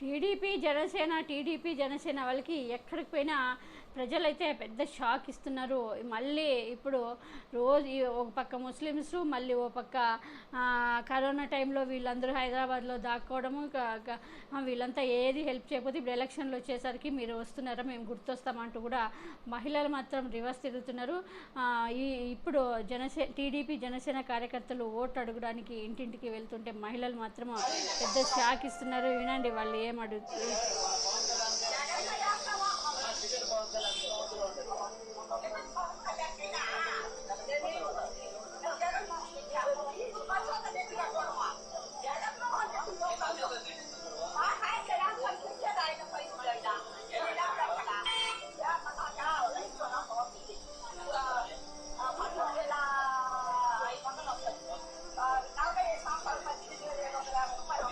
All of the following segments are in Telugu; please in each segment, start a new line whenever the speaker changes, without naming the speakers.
టీడీపీ జనసేన టీడీపీ జనసేన వాళ్ళకి ఎక్కడికి పోయినా ప్రజలైతే పెద్ద షాక్ ఇస్తున్నారు. మళ్ళీ ఇప్పుడు రోజు ఒక పక్క ముస్లిమ్స్ మళ్ళీ ఓ పక్క కరోనా టైంలో వీళ్ళందరూ హైదరాబాద్లో దాక్కోవడము వీళ్ళంతా ఏది హెల్ప్ చేయకపోతే ఇప్పుడు ఎలక్షన్లు వచ్చేసరికి మీరు వస్తున్నారా మేము గుర్తొస్తామంటూ కూడా మహిళలు మాత్రం రివర్స్ తిరుగుతున్నారు. ఈ ఇప్పుడు జనసే టీడీపీ జనసేన కార్యకర్తలు ఓటు అడగడానికి ఇంటింటికి వెళ్తుంటే మహిళలు మాత్రం పెద్ద షాక్ ఇస్తున్నారు. వినండి వాళ్ళు ఏం అడుగుతారు
啊，拿个一箱，把它提提提回来，我们换。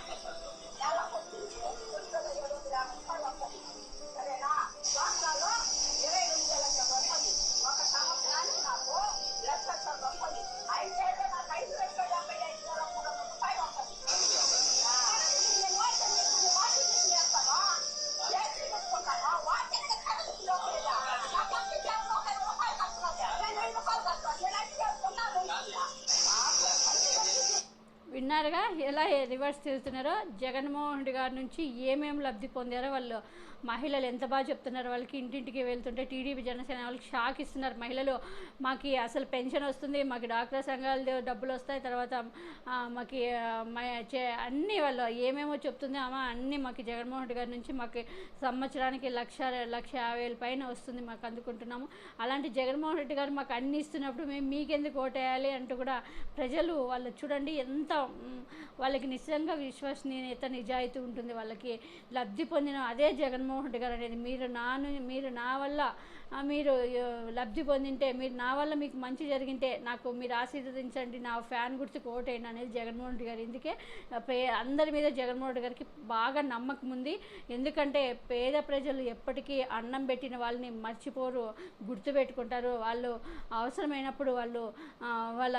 విన్నారుగా? ఎలా రివర్స్ తిరుగుతున్నారో జగన్మోహన్ రెడ్డి గారి నుంచి ఏమేమి లబ్ధి పొందారో వాళ్ళు మహిళలు ఎంత బాగా చెప్తున్నారు? వాళ్ళకి ఇంటింటికి వెళ్తుంటే టీడీపీ జనసేన వాళ్ళకి షాక్ ఇస్తున్నారు మహిళలు. మాకు అసలు పెన్షన్ వస్తుంది మాకు డాక్టర్ సంఘాలు డబ్బులు వస్తాయి తర్వాత మాకు చే- అన్నీ వాళ్ళు ఏమేమో చెప్తుంది అమ్మ అన్నీ మాకు జగన్మోహన్ రెడ్డి గారి నుంచి మాకు సంవత్సరానికి లక్ష లక్ష యాభై వేల పైన వస్తుంది మాకు అందుకుంటున్నాము. అలాంటి జగన్మోహన్ రెడ్డి గారు మాకు అన్ని ఇస్తున్నప్పుడు మేము మీకెందుకు ఓటేయాలి అంటూ కూడా ప్రజలు వాళ్ళు చూడండి ఎంత వాళ్ళకి నిజంగా విశ్వసనీయత నిజాయితీ ఉంటుంది. వాళ్ళకి లబ్ధి పొందిన అదే జగన్మోహన్ రెడ్డి గారు అనేది మీరు నాను మీరు నా వల్ల మీరు లబ్ధి పొందింటే మీరు నా వల్ల మీకు మంచి జరిగింటే నాకు మీరు ఆశీర్వదించండి నా ఫ్యాన్ గుర్తుకు ఓటేయండి అనేది జగన్మోహన్ రెడ్డి గారు. ఇందుకే పే అందరి మీద జగన్మోహన్ రెడ్డి గారికి బాగా నమ్మకం ఉంది. ఎందుకంటే పేద ప్రజలు ఎప్పటికీ అన్నం పెట్టిన వాళ్ళని మర్చిపోరు గుర్తుపెట్టుకుంటారు వాళ్ళు అవసరమైనప్పుడు వాళ్ళు వాళ్ళ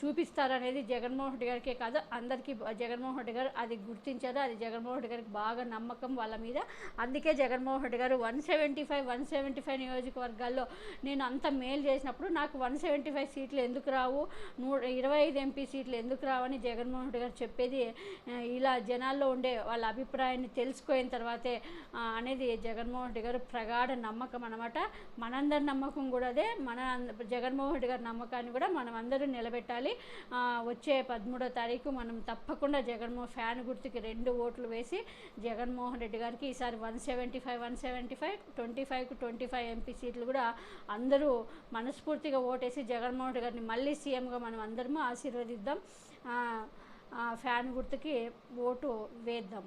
చూపిస్తారనేది చూపిస్తారు అనేది జగన్మోహన్ రెడ్డి గారికే కాదు అందరికీ జగన్మోహన్ రెడ్డి గారు అది గుర్తించారు. అది జగన్మోహన్ రెడ్డి గారికి బాగా నమ్మకం వాళ్ళ మీద. అందుకే Jaganmohan Reddy garu one seventy five one seventy five నియోజకవర్గాల్లో నేను అంత మేలు చేసినప్పుడు నాకు వన్ సెవెంటీ ఫైవ్ సీట్లు ఎందుకు రావు? నూ ఇరవై ఐదు ఎంపీ సీట్లు ఎందుకు రావని జగన్మోహన్ రెడ్డి గారు చెప్పేది ఇలా జనాల్లో ఉండే వాళ్ళ అభిప్రాయాన్ని తెలుసుకున్న తర్వాతే అనేది జగన్మోహన్ రెడ్డి గారు ప్రగాఢ నమ్మకం అనమాట మనందరి నమ్మకం కూడా అదే. మన అంద- జగన్మోహన్ రెడ్డి గారి నమ్మకాన్ని కూడా మనం అందరూ నిలబెట్టాలి. వచ్చే పదమూడో తారీఖు మనం తప్పకుండా జగన్మోహన్ ఫ్యాన్ గుర్తుకి రెండు ఓట్లు వేసి జగన్మోహన్ రెడ్డి గారికి ఈసారి one seventy five one seventy five twenty ఫైవ్కు twenty five MP సీట్లు కూడా అందరూ మనస్ఫూర్తిగా ఓటేసి జగన్మోహన్ రెడ్డి గారిని మళ్ళీ సీఎంగా మనం అందరము ఆశీర్వదిద్దాం. ఫ్యాన్ గుర్తుకి ఓటు వేద్దాం.